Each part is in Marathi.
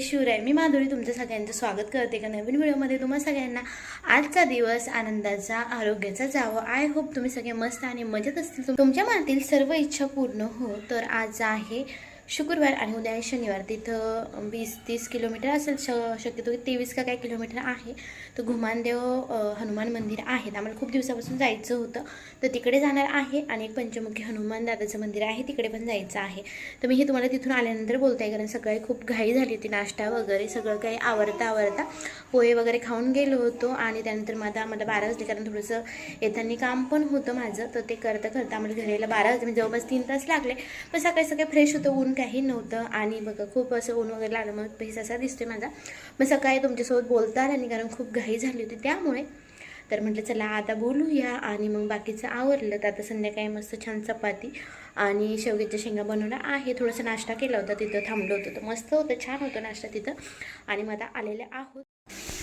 जय शिवराय. मी माधुरी तुमचं सगळ्यांचं स्वागत करते का नवीन व्हिडिओमध्ये. तुम्हा सगळ्यांना आजचा दिवस आनंदाचा आरोग्याचा जावं. आय होप तुम्ही सगळे मस्त आणि मजेत असतील. तुमच्या मनातील सर्व इच्छा पूर्ण हो. तर आज आहे शुक्रवार आणि उद्या आहे शनिवार. तिथं वीस तीस किलोमीटर असेल. श शक्यतो तेवीस का काय किलोमीटर आहे. तर घुमानदेव हनुमान मंदिर आहे. आम्हाला खूप दिवसापासून जायचं होतं. तर तिकडे जाणार आहे आणि एक पंचमुखी हनुमान दादाचं मंदिर आहे. तिकडे पण जायचं आहे. तर मी हे तुम्हाला तिथून आल्यानंतर बोलते आहे कारण सकाळी खूप घाई झाली होती. नाश्ता वगैरे सगळं काही आवरता आवरता पोहे वगैरे खाऊन गेलो होतो. आणि त्यानंतर मग आता मला बारा वाजले कारण थोडंसं येताना काम पण होतं माझं. तर ते करता करता आम्हाला घरेला बारा वाजले. म्हणजे जवळपास तीन तास लागले. पण सकाळी सकाळी फ्रेश होतं ऊन काही नव्हतं आणि बघा खूप असं ऊन वगैरे लागलं मग फेस असा दिसतोय माझा. मग सकाळी तुमच्यासोबत बोलता आलं आणि कारण खूप घाई झाली होती त्यामुळे तर म्हटलं चला आता बोलूया आणि मग बाकीचं आवरलं. तर आता संध्याकाळी मस्त छान चपाती आणि शेवग्याच्या शेंगा बनवल्या आहे. थोडंसं नाश्ता केला होता तिथं थांबलो होतं. तर मस्त होतं छान होतं नाश्ता तिथं. आणि मग आता आलेले आहोत.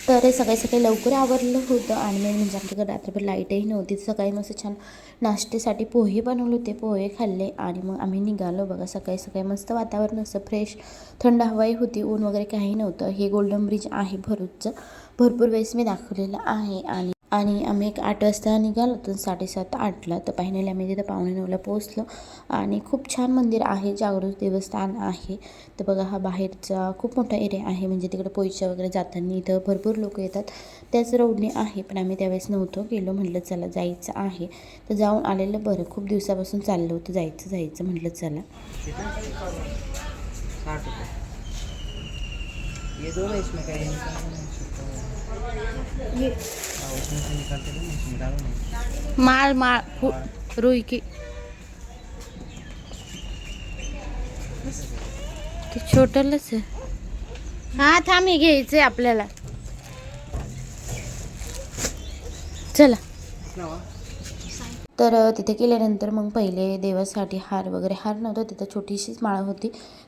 तर सकाळी सकाळी लवकर आवरलं होतं आणि मी म्हणजे आमच्याकडे रात्रभर लाईटही नव्हती. सकाळी मस्त छान नाश्त्यासाठी पोहे बनवले होते. पोहे खाल्ले आणि मग आम्ही निघालो. बघा सकाळी सकाळी मस्त वातावरण असं फ्रेश थंड हवाई होती. ऊन वगैरे काही नव्हतं. हे गोल्डन ब्रिज आहे भरूचचं. भरपूर वेळेस मी दाखवलेलं आहे आणि आणि आम्ही एक आठ वाजता निघालो तर साडेसात आठला. तर फायनली आम्ही तिथं पावणे नऊला पोहोचलो. आणि खूप छान मंदिर आहे जागृत देवस्थान आहे. तर बघा हा बाहेरचा खूप मोठा एरिया आहे. म्हणजे तिकडे पोईच्या वगैरे जाताना इथं भरपूर लोक येतात. त्याच रोडने आहे पण आम्ही त्यावेळेस नव्हतो गेलो. म्हटलं चला जायचं आहे. तर जाऊन आलेलं बरं. खूप दिवसापासून चाललं होतं. जायचं जायचं. म्हटलं चला. ये दो ना इसमें क्या है। हाँ, उसमें से निकालते इसमें डालो माळ माळ रुई की। ते छोटलंच आहे हा। थांब हे घ्यायचंय आपल्याला. चला. तर तिथे गेल्यानंतर मग पहिले देवासाठी हार वगैरे हार नव्हतं तिथं छोटीशीच माळ होती.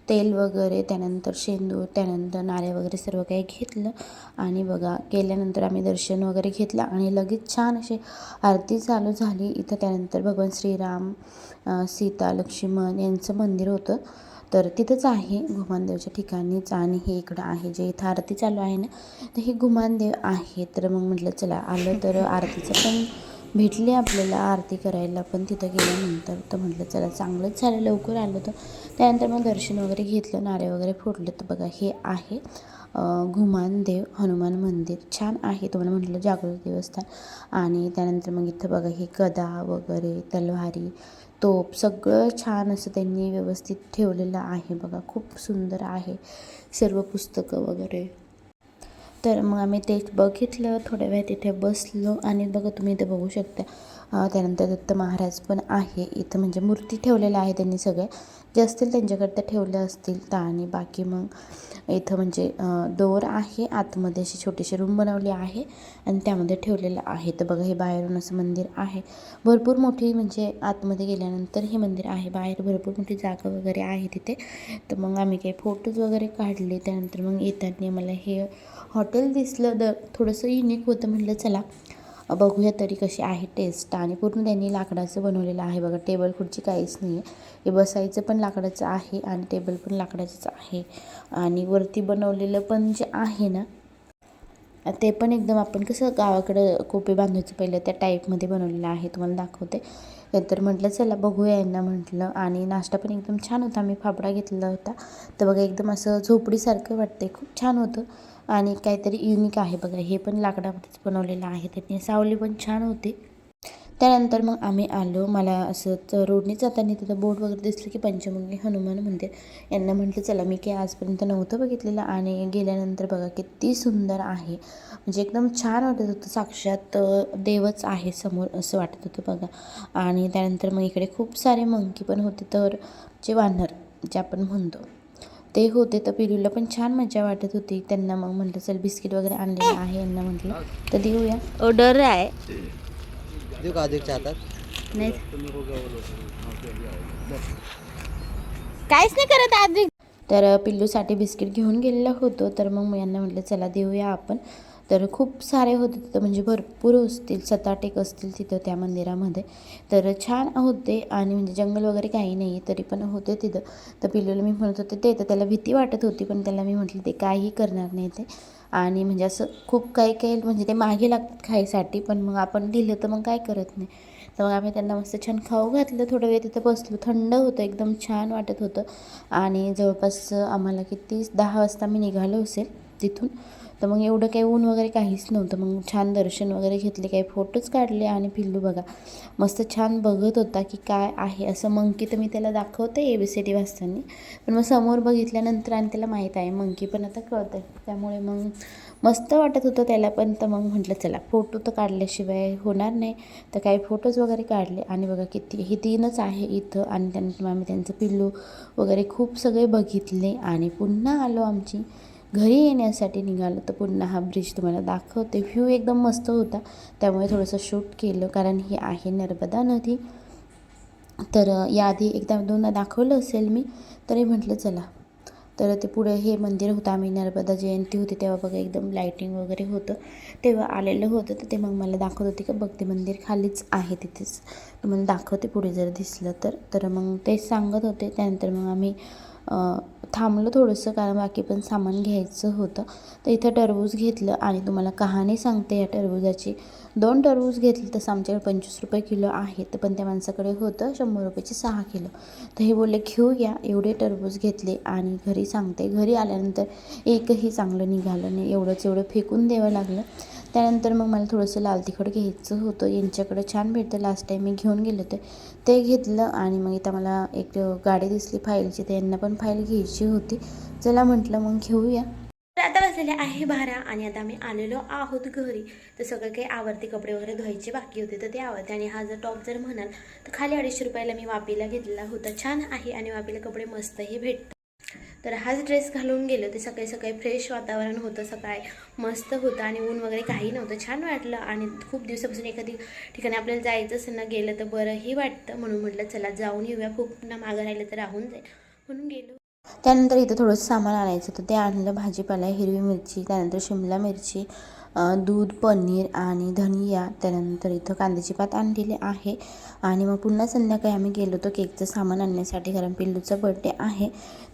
तेल वगैरे त्यानंतर शेंदूर त्यानंतर नारळ वगैरे सर्व काही घेतलं. आणि बघा गेल्यानंतर आम्ही दर्शन वगैरे घेतलं आणि लगेच छान अशी आरती चालू झाली. इथं त्यानंतर भगवान श्रीराम सीता लक्ष्मण यांचं मंदिर होतं. तर तिथंच आहे घुमानदेवच्या ठिकाणीच आणि हे इकडं आहे. जे इथं आरती चालू आहे ना तर हे घुमानदेव आहे. तर मग म्हटलं चला आलं तर आरतीचं पण भेटली आपल्याला आरती करायला पण तिथं गेल्यानंतर तर म्हटलं चला चांगलंच झालं लवकर आलं तर. त्यानंतर मग दर्शन वगैरे घेतलं नारे वगैरे फोडले. तर बघा हे आहे घुमानदेव हनुमान मंदिर. छान आहे तुम्हाला म्हटलं जागृत देवस्थान. आणि त्यानंतर मग इथं बघा हे गदा वगैरे तलवारी तोप सगळं छान असं त्यांनी व्यवस्थित ठेवलेलं आहे. बघा खूप सुंदर आहे. सर्व पुस्तकं वगैरे. तर मग आम्ही ते बघितलं थोड्या वेळ तिथे बसलो आणि बघा तुम्ही इथे बघू शकता. त्यानंतर दत्त महाराज पण आहे. इथं म्हणजे मूर्ती ठेवलेल्या आहे त्यांनी सगळ्या. जे असतील त्यांच्याकडे ठेवल्या असतील तर आणि बाकी मग इथं म्हणजे डोअर दोर आहे. आतमध्ये अशी छोटीशी रूम बनवली आहे आणि त्यामध्ये ठेवलेलं आहे. तर बघा हे बाहेरून असं मंदिर आहे. भरपूर मोठी म्हणजे आतमध्ये गेल्यानंतर हे मंदिर आहे. बाहेर भरपूर मोठी जागा वगैरे आहे तिथे. तर मग आम्ही काही फोटोज वगैरे काढले. त्यानंतर मग येताना मला हे हॉटेल दिसलं. द थोडंसं युनिक होतं. म्हटलं चला बघूया तरी कशी आहे टेस्ट आणि पूर्ण त्यांनी लाकडाचं बनवलेलं आहे बघा. टेबल खुर्ची काहीच नाही आहे हे बसायचं पण लाकडाचं आहे आणि टेबल पण लाकडाचंच आहे. आणि वरती बनवलेलं पण जे आहे ना ते पण एकदम आपण कसं गावाकडं कोपे बांधायचं पहिलं त्या टाईपमध्ये बनवलेलं आहे. तुम्हाला दाखवते. तर म्हटलं चला बघूया यांना म्हटलं. आणि नाश्ता पण एकदम छान होता. मी फाफडा घेतला होता. तर बघा एकदम असं झोपडीसारखं वाटते खूप छान होतं. आणि काहीतरी युनिक आहे बघा हे पण लाकडामध्येच बनवलेलं आहे. त्यांनी सावली पण छान होती. त्यानंतर मग आम्ही आलो. मला असं रोडने जाताना तिथं बोर्ड वगैरे दिसलं की पंचमुखी हनुमान मंदिर. यांना म्हटलं चला मी काही आजपर्यंत नव्हतं बघितलेलं. आणि गेल्यानंतर बघा किती सुंदर आहे. म्हणजे एकदम छान वाटत होतं. साक्षात देवच आहे समोर असं वाटत होतं बघा. आणि त्यानंतर मग इकडे खूप सारे मंकी पण होते. तर जे वानर जे आपण म्हणतो. ते होते तर पिलूला पण छान मजा वाटत होती. त्यांना मग म्हटलं चल बिस्किट वगैरे आणलेलं आहे यांना म्हटलं. तर देऊया. ऑर्डर आहे. देऊ का अधिक चाहतात नाही. काहीच नाही करत आधी. तर पिल्लूसाठी बिस्किट घेऊन गेलेलं होतो. तर मग मी यांना म्हटलं चला देऊया आपण. तर खूप सारे होते तिथं म्हणजे भरपूर असतील सात आठ एक असतील तिथं त्या मंदिरामध्ये. तर छान होते आणि म्हणजे जंगल वगैरे काही नाही आहे तरी पण होते तिथं. तर पिल्लूला मी म्हणत होते ते तर त्याला भीती वाटत होती पण त्याला मी म्हटलं ते काही करणार नाही ते. आणि म्हणजे असं खूप काही काही म्हणजे ते मागे लागतात खायसाठी पण मग आपण दिलं तर मग काय करत नाही. तर मग आम्ही त्यांना मस्त छान खाऊ घातलं थोडं वेळ तिथं बसलो. थंड होतं एकदम छान वाटत होतं. आणि जवळपास आम्हाला किती दहा वाजता मी निघालो असेल तिथून. तर मग एवढं काही ऊन वगैरे काहीच नव्हतं. मग छान दर्शन वगैरे घेतले काही फोटोज काढले आणि पिल्लू बघा. मस्त छान बघत होता की काय आहे असं मंकी तर मी त्याला दाखवते ए बी सी डी वाचताना. पण मग समोर बघितल्यानंतर आणि त्याला माहीत आहे मंकी पण आता कळतं आहे त्यामुळे मग मस्त वाटत होतं त्याला पण. तर मग म्हटलं चला फोटो तर काढल्याशिवाय होणार नाही. तर काही फोटोज वगैरे काढले आणि बघा किती हे तीनच आहे इथं आणि त्यानंतर आम्ही त्यांचं पिल्लू वगैरे खूप सगळे बघितले आणि पुन्हा आलो आमची. घरी येण्यासाठी निघालं तर पुन्हा हा ब्रिज तुम्हाला दाखवते. व्ह्यू एकदम मस्त होता. त्यामुळे थोडंसं शूट केलं कारण ही आहे नर्मदा नदी. तर याआधी एकदा दोनदा दाखवलं असेल मी तरी म्हटलं चला. तर ते पुढे हे मंदिर होतं. आम्ही नर्मदा जयंती होती तेव्हा बघा एकदम लाईटिंग वगैरे होतं. तेव्हा आलेलं होतं तर ते मग मला दाखवत होते का बघ ते मंदिर खालीच आहे तिथेच. मला दाखवते पुढे जर दिसलं तर. तर मग ते सांगत होते. त्यानंतर मग आम्ही थांबलं थोडंसं कारण बाकी पण सामान घ्यायचं होतं. तर इथं टरबूज घेतलं आणि तुम्हाला कहाणी सांगते या टरबूजाची. दोन टरबूज घेतले तसं आमच्याकडे पंचवीस रुपये किलो आहे. तर पण त्या माणसाकडे होतं शंभर रुपयाचे सहा किलो. तर हे बोलले घेऊया एवढे टरबूज घेतले आणि घरी सांगते. घरी आल्यानंतर एकही चांगलं निघालं नाही. एवढंच एवढं फेकून द्यावं लागलं. त्यानंतर मग मला थोडंसं लाल तिखट घ्यायचं होतं. यांच्याकडे छान भेटतं. लास्ट टाईम मी घेऊन गेले होते. ते घेतलं आणि मग इथं मला एक गाडी दिसली फाईलची. तर यांना पण फाईल घ्यायची होती. चला म्हटलं मग घेऊया. आता वाजलेले आहे बारा आणि आता आम्ही आलेलो आहोत घरी. तर सगळं काही आवडते कपडे वगैरे धुवायचे बाकी होते तर ते आवडते आणि हा जर टॉप जर म्हणाल तर खाली अडीचशे रुपयाला मी वापीला घेतलेला होता. छान आहे आणि वापीला कपडे मस्तही भेटतात. तर हाच ड्रेस घालून गेलो ते सकाळी सकाळी फ्रेश वातावरण होतं सकाळी मस्त होतं आणि ऊन वगैरे काही नव्हतं. छान वाटलं आणि खूप दिवसापासून एखादी ठिकाणी आपल्याला जायचं असेल ना गेलं तर बरंही वाटतं. म्हणून म्हटलं चला जाऊन येऊया. खूप ना मागं राहिलं तर राहून जाईल. म्हणून गेलो. त्यानंतर इथं थोडंसं सामान आणायचं होतं. ते आणलं भाजीपाला हिरवी मिरची त्यानंतर शिमला मिरची दूध पनीर आणि धनिया त्यानंतर इथं कांद्याची पात आणलेली आहे. आणि मग पुन्हा संध्याकाळी आम्ही गेलो होतो केकचं सामान आणण्यासाठी कारण पिल्लूचा बड्डे आहे.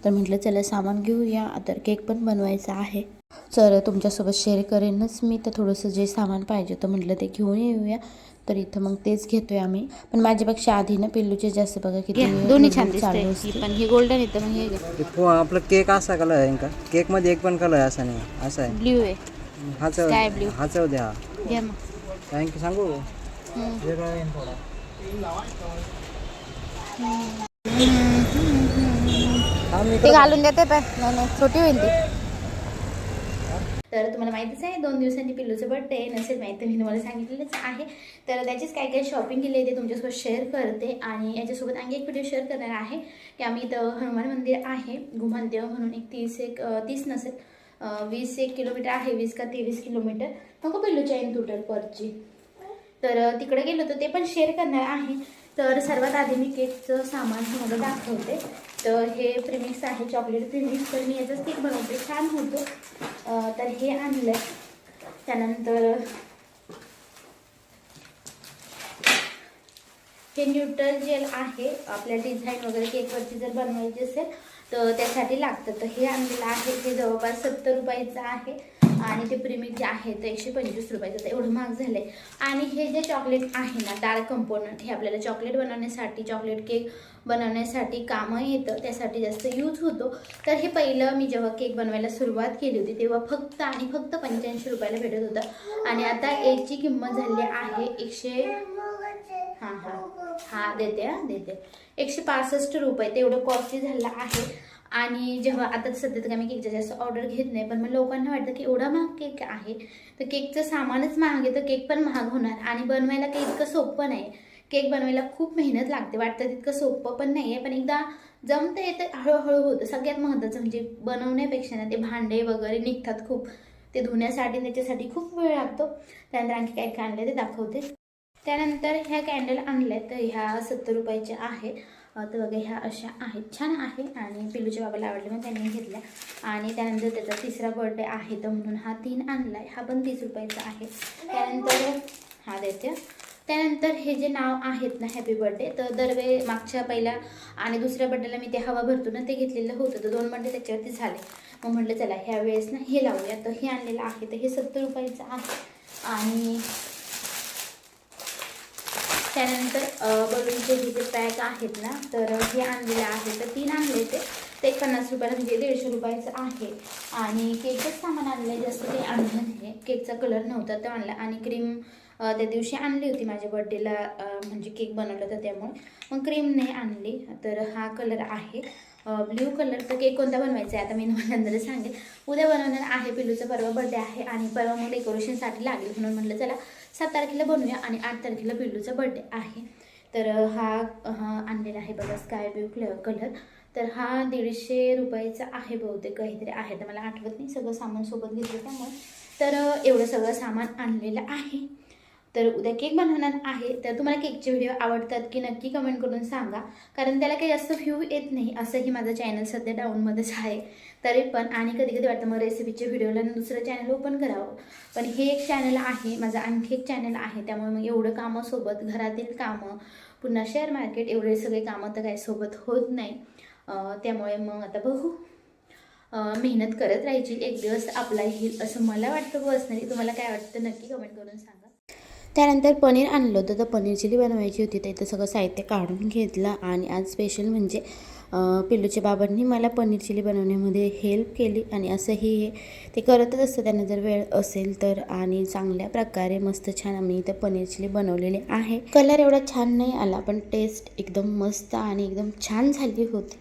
तर म्हटलं चला सामान घेऊया. तर केक पण बनवायचा आहे. तर तुमच्यासोबत शेअर करेनच मी. तर थोडंसं जे सामान पाहिजे होतं म्हटलं ते घेऊन येऊया. तर इथं मग तेच घेतोय आम्ही. पण माझ्यापेक्षा आधी ना पिल्लूचे जास्त बघा किती दोन्ही छान. पण हे गोल्डन येतं मग हे आपलं केक असा कलर आहे का? केकमध्ये एक पण कलर असा नाही असा आहे. ब्ल्यू आहे. हाच Sky blue. हाच द्या. घ्या मग. कारण की सांगू? हम्म. वेगळा आहे ना थोडा? हा मी ते घालून देते पण. नाही नाही छोटी होईल ती. तर तुम्हाला माहितीच आहे दोन दिवसांनी पिल्लूचं बड्डे नसेल माहीत तर मी तुम्हाला सांगितलेलंच आहे. तर त्याचीच काय काय शॉपिंग केली आहे ते तुमच्यासोबत शेअर करते आणि याच्यासोबत आणखी एक व्हिडिओ शेअर करणार आहे की आम्ही इथं हनुमान मंदिर आहे घुमानदेव म्हणून एक तीस एक अं, तीस नसेल वीस एक किलोमीटर आहे वीस का तेवीस किलोमीटर. नको पिल्लूच्या इन टोटल परची तर तिकडे गेलो तर ते पण शेअर करणार आहे. तर सर्वात आधी मी केकचं सामान तुम्हाला दाखवते. तर हे प्रिमिक्स आहे चॉकलेट प्रिमिक्स तर मी याचाच केक बनवते. छान होतो. तर हे आणलं त्यानंतर हे न्यूट्रल जेल आहे. आपल्या डिझाईन वगैरे केकवरची जर बनवायची असेल तर त्यासाठी लागतं. तर हे आणलेलं आहे. हे जवळपास सत्तर रुपयाचं आहे. आणि ते प्रिमिक जे आहे ते एकशे पंचवीस रुपयाचं. तर एवढं महाग झालं आहे आणि हे जे चॉकलेट आहे ना डार्क कंपोनंट हे आपल्याला चॉकलेट बनवण्यासाठी चॉकलेट केक बनवण्यासाठी कामं येतं. त्यासाठी जास्त यूज होतो. तर हे पहिलं मी जेव्हा केक बनवायला सुरुवात केली होती तेव्हा फक्त आणि फक्त पंच्याऐंशी रुपयाला भेटत होतं. आणि आता याची किंमत झाली आहे एकशे हां हां. हां देते हां देते. एकशे पासष्ट रुपये तेवढं कॉस्टली झालं आहे. आणि जेव्हा आता सध्या तर मी केकच्या जास्त ऑर्डर घेत नाही पण मग लोकांना वाटतं की एवढा महाग केक आहे तर केकचं सामानच महाग आहे तर केक पण महाग होणार. आणि बनवायला काही इतकं सोपं नाही. केक बनवायला खूप मेहनत लागते वाटतं तितकं सोपं पण नाही आहे पण एकदा जमतं येतं हळूहळू होतं. सगळ्यात महत्त्वाचं म्हणजे बनवण्यापेक्षा ना ते भांडे वगैरे निघतात खूप. ते धुण्यासाठी त्याच्यासाठी खूप वेळ लागतो. त्यानंतर आणखी काय काय आणलं ते दाखवते. त्यानंतर ह्या कॅन्डल आणल्या तर ह्या सत्तर रुपयाच्या आहे. तर बघा ह्या अशा आहेत. छान आहे. आणि पिलूच्या बाबाला आवडले मग त्यांनी घेतल्या. आणि त्यानंतर त्याचा तिसरा बर्थडे आहे तर म्हणून हा तीन आणला आहे हा पण तीस रुपयाचा आहे. त्यानंतर हा देते. त्यानंतर हे जे नाव आहेत ना हॅपी बर्थडे तर दरवे मागच्या पहिल्या आणि दुसऱ्या बर्थडेला मी ते हवा भरतो ना ते घेतलेलं होतं. तर दोन बर्थडे त्याच्यावरती झाले. मग म्हटलं चला ह्या वेळेस ना हे लावूया. तर हे आणलेलं आहे. तर हे सत्तर रुपयाचं आहे. आणि त्यानंतर बलूनचे हे जे पॅक आहेत ना तर हे आणलेले आहे तर तीन आणले ते ते पन्नास रुपयाला म्हणजे दीडशे रुपयाचं आहे. आणि केकच सामान आणलं आहे जास्त काही आणलं नाही केकचा कलर नव्हता तो आणला आणि क्रीम त्या दिवशी आणली होती माझ्या बड्डेला म्हणजे केक बनवला होता त्यामुळे. मग क्रीम नाही आणली तर हा कलर आहे. ब्ल्यू कलर तर केक कोणता बनवायचा आहे? आता मी नंतर सांगेल उद्या बनवणार आहे पिलूचा परवा बड्डे आहे. आणि परवा मग डेकोरेशनसाठी लागेल. म्हणून म्हटलं चला सात तारखेला बनवूया आणि आठ तारखेला पिल्लूचा बड्डे आहे. तर हा हा आणलेला आहे बघा स्काय ब्ल्यू क्ल कलर तर हा दीडशे रुपयाचा आहे बहुतेक काहीतरी आहे. तर मला आठवत नाही सगळं सामान सोबत घेतलं त्यामुळे. तर एवढं सगळं सामान आणलेलं आहे. तर उद्या केक बनवणार आहे. तर तुम्हाला केकचे व्हिडिओ आवडतात की नक्की कमेंट करून सांगा. कारण त्याला काही जास्त व्ह्यू येत नाही असंही माझं चॅनल सध्या डाऊनमध्येच आहे. तरी पण आणि कधी कधी वाटतं मग रेसिपीचे व्हिडिओला दुसरं चॅनल ओपन करावं. पण हे एक चॅनल आहे माझं आणखी एक चॅनल आहे. त्यामुळे मग एवढं कामासोबत घरातील कामं पुन्हा शेअर मार्केट एवढे सगळे कामं तर काही सोबत होत नाही. त्यामुळे मग आता बघू. मेहनत करत राहायची. एक दिवस आपला येईल असं मला वाटतं. पर्सनली तुम्हाला काय वाटतं? नक्की कमेंट करून सांगा. त्यानंतर पनीर आणलं होतं. तर पनीर चिली बनवायची होती. तर इथं सगळं साहित्य काढून घेतलं आणि आज स्पेशल म्हणजे पिल्लूचे पिल्लूच्या बाबांनी मला पनीर चिली बनवण्यामध्ये हेल्प केली आणि असंही हे ते करतच असतं. त्यांना जर वेळ असेल तर आणि चांगल्या प्रकारे मस्त छान आम्ही इथं पनीर चिली बनवलेली आहे. कलर एवढा छान नाही आला पण टेस्ट एकदम मस्त आणि एकदम छान झाली होती.